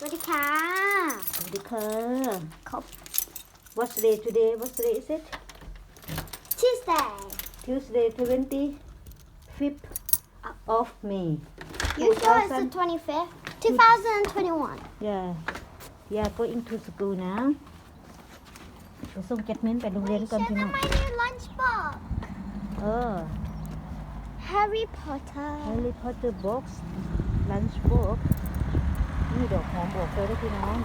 สวัสดีค่ะ สวัสดีค่ะ ครับ What's day today? What's day is it? Tuesday. Tuesday 25th of May. You sure it's the 25th, 2021. Yeah. We are going to school now. ส่งเจ็ดเม้นไปโรงเรียนก่อนพี่น้อง my new lunch box. Oh. Harry Potter. Harry Potter box. Lunch box. นี่ดอกหอมบอกเลยด้วยพี่น้อง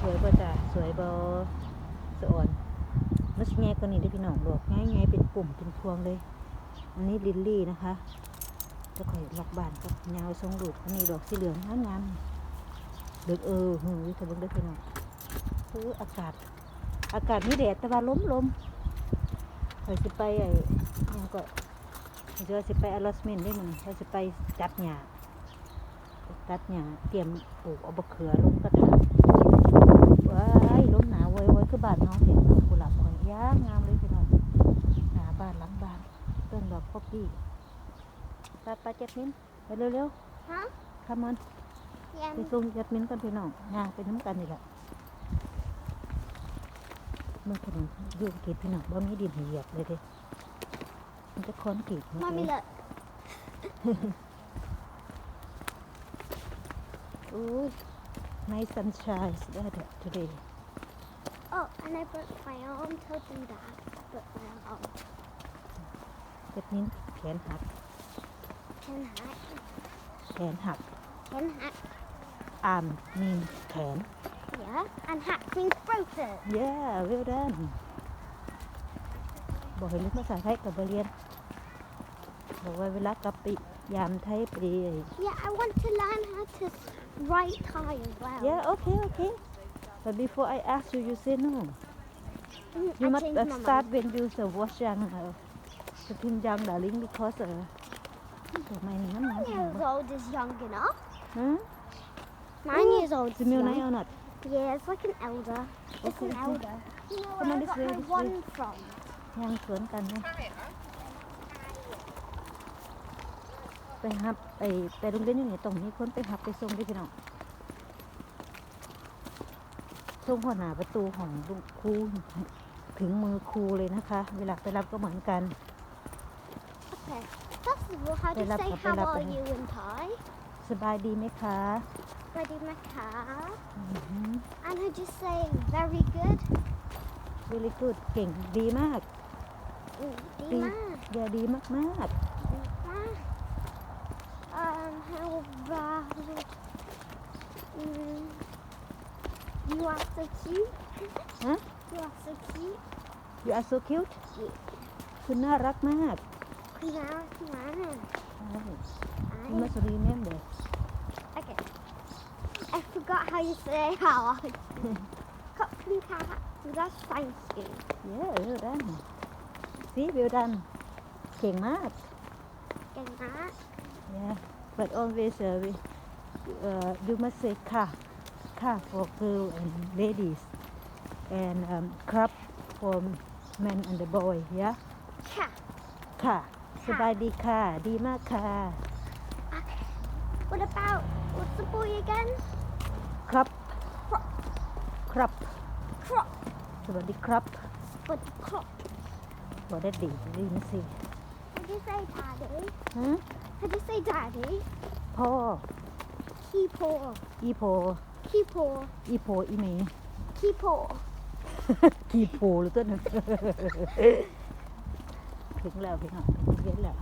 สวยบ่จ้ะสวยบ่สะอ่อนมัสแง่กว่านี้เด้วยพี่น้องดอกง่ายๆเป็นปุ่มเป็นพวงเลย อันนี้ลิลลี่นะคะจะคอยล็อกบานกับยาวทรงดูดอันนี้ดอกสีเหลืองงามงามเดือดเออหูยเธอบิ่งเด้พี่น้องคืออากาศ อากาศมีแดดแต่ว่าล้มลมคอยสิไปไอ้ยังก็เดี๋ยวสิไปอลอสเมนได้มันเราสิไปจัดหญ้า ตัดหญ้าเตรียมปลูกเอาบะเขือลงกระถางว้ายลมหนาวเว้ยเว้ยคือบ้านน้องเห็นดอกกุหลาบอ่อนยางงามเลยพี่น้องหนาบ้านหลังบ้านต้นดอกพบปี้ไปไปเจ็ดมิ้นไปเร็ว Huh? ๆคามอนไปส่งเจ็ดมิ้นกันพี่น้องงานไปน้ำกันนี่แหละเมื่อถนนยู่เกตพี่น้องบ่มีดินเหยียบเลยเด้มันจะค้อนกีดมด Mommy เลย look โอ้ย nice sunshine today Oh and I broke my arm told them that I broke my arm เจ็ดมิ้นแขนหัก Can hack แขนหัก Can hack อ่ามมีแขน Yeah and hack means broken yeah well done บอกให้เรียนภาษาไทยกับบเรียนบอกว่าเวลากลับไปยามไทยไป Yeah I want to learn how to write Thai as well yeah okay okay but before I ask you you say no Mm, you I must changed uh, my mind. start when you uh, watch young uh, the Kim Young darling because uh, ทำไมนั้นนะ Nine years old is young enough. ฮะ Nine years old จะ is มีไหน young. เอาหน่อย Yeah, it's like an elder. It's Okay, an okay. elder. You know Come where on, I this got way, my this way. one from? ยังสวนกันนะ ไปหับไอไปโรงเรียนอยู่นี่ตรงนี้คนไปหับไปส่งด้วยพี่น้องส่งหัวหน้าประตูของลูกครูถึงมือครูเลยนะคะ เวลาไปรับก็เหมือนกัน Okay. First of all, how do you ไปรับ say ครับไป how รับ are ไป you in Thai? สบายดีไหมคะ Ready, Maka? อือหือ And how do you say very good? very good เก่งดีมาก Mm, Di- Dima. อย่าดีมากมาก Dima. Um, how about mm, you are so cute. Huh? You are so cute. you are so cute Yeah. คุณน่ารักมาก Kuna, kuna. คุณมาสรีแม่เด็ก Okay. I forgot how you say how. Kapun ka. That's thank you. yeah well done see well done เก่งมาก And that. Yeah, but always uh, we, uh, you must say car, car for girl and ladies, and um, crop for men and the boy. Yeah, Cha. ค่ะ สบายดีค่ะ ดีมากค่ะ What about what's the boy again? ครับครับ Crop. สวัสดีครับ But crop. บอกได้ดีดีนะสิ How do you say daddy? ฮะ How do you say daddy? พ่อ Keepo. อีโพ Keepo. อีโพอีเม Keepo. กีโพหรือตัวนั้นถึงแล้วพี่น้องถึงเรียนแล้ว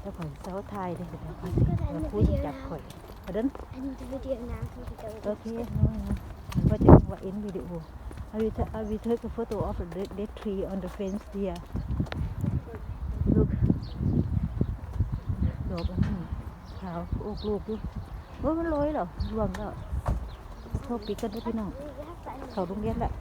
แล้วข่อยเสาไทยเลยเดี๋ยวข่อยมาคุยจับข่อยเอาเดิน End the video now so we go. โอเคน้องนะก็จะว่า end video I will ta- I will take a photo of the dead tree on the fence here look ดอกอันนี้ขาวโอกลูกดูโอ้ยมันลอยเหรอรวงแล้วโทษปีกันด้วยพี่น้องเขาโรงเรียนแหละ